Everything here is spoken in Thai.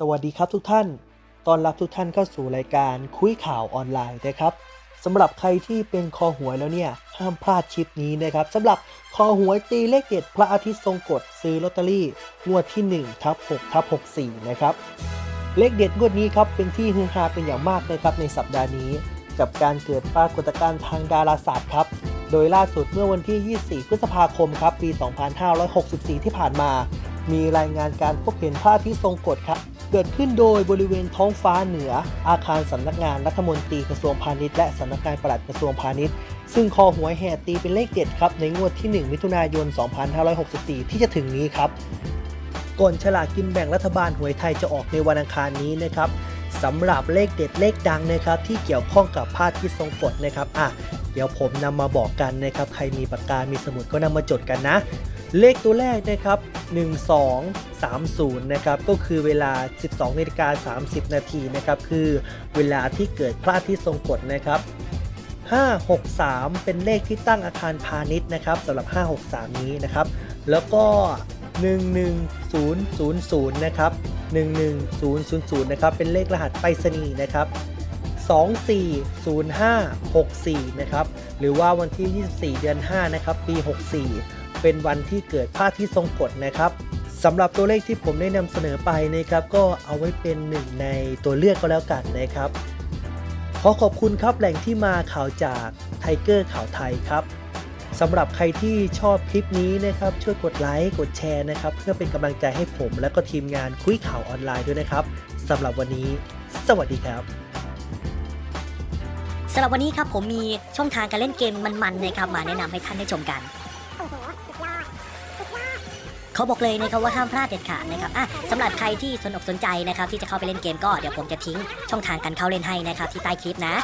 สวัสดีครับทุกท่าน ตอนรับทุกท่านเข้าสู่รายการคุยข่าวออนไลน์นะครับสำหรับใครที่เป็นคอหวยแล้วเนี่ย ห้ามพลาดชิปนี้นะครับสำหรับคอหวยตีเลขเด็ดพระอาทิตย์ทรงกฎซื้อลอตเตอรี่งวดที่1ทับ6ทับ64 นะครับ เลขเด็ดงวดนี้ครับเป็นที่ฮือฮาเป็นอย่างมากนะครับในสัปดาห์นี้ กับการเกิดปรากฏการณ์ทางดาราศาสตร์ครับ โดยล่าสุดเมื่อวันที่ 24 พฤษภาคมครับปี 2564 ที่ผ่านมา มีรายงานการพบเห็นพระอาทิตย์ทรงกฎครับ เกิดขึ้นโดยบริเวณท้องฟ้าเหนืออาคารสำนักงานรัฐมนตรีกระทรวงพาณิชย์และสำนักงานปลัดกระทรวงพาณิชย์ ซึ่งคอหวยแห่ตีเป็นเลขเด็ดครับในงวดที่ 1 มิถุนายน 2564 ที่จะถึงนี้ครับก่อนฉลากกินแบ่งรัฐบาลหวยไทยจะออกในวันอังคารนี้นะครับสำหรับเลขเด็ดเลขดังนะครับ ที่เกี่ยวข้องกับพระอาทิตย์ทรงกฎนะครับอะเดี๋ยวผมนำมาบอกกันนะครับ ใครมีปากกา มีสมุดก็นำมาจดกันนะ เลขตัวแรกนะครับ 1230 นะครับ ก็คือเวลา 12นาฬิกา30 นาทีนะครับ คือเวลาที่เกิดพระอาทิตย์ทรงกฎนะครับ 563 เป็นเลขที่ตั้งอาคารพาณิชย์นะครับสำหรับ 563 นี้นะครับ แล้วก็ 11000 นะครับ 11000 นะครับ เป็นเลขรหัสไปรษณีย์นะครับ240564 นะครับ หรือว่าวันที่ 24 เดือน 5 นะครับ ปี 64 เป็นวันที่เกิดพระอาทิตย์ทรงกฎนะครับสำหรับตัวเลขที่ผมได้นำเสนอไปนะครับ ก็เอาไว้เป็นหนึ่งในตัวเลือกก็แล้วกันนะครับ ขอขอบคุณครับแหล่งที่มาข่าวจากไทเกอร์ข่าวไทยครับสำหรับใครที่ชอบคลิปนี้นะครับ ช่วยกดไลค์กดแชร์นะครับ เพื่อเป็นกำลังใจให้ผม และก็ทีมงานคุยข่าวออนไลน์ด้วยนะครับสำหรับวันนี้ สวัสดีครับสำหรับวันนี้ครับผมมีช่องทางการเล่นเกมมันๆนะครับมาแนะนำให้ท่านได้ชมกัน เขาบอกเลยนะครับว่าห้ามพลาดเด็ดขาดนะครับอะสำหรับใครที่สนอกสนใจนะครับที่จะเข้าไปเล่นเกมก็เดี๋ยวผมจะทิ้งช่องทางการเข้าเล่นให้นะครับที่ใต้คลิปนะ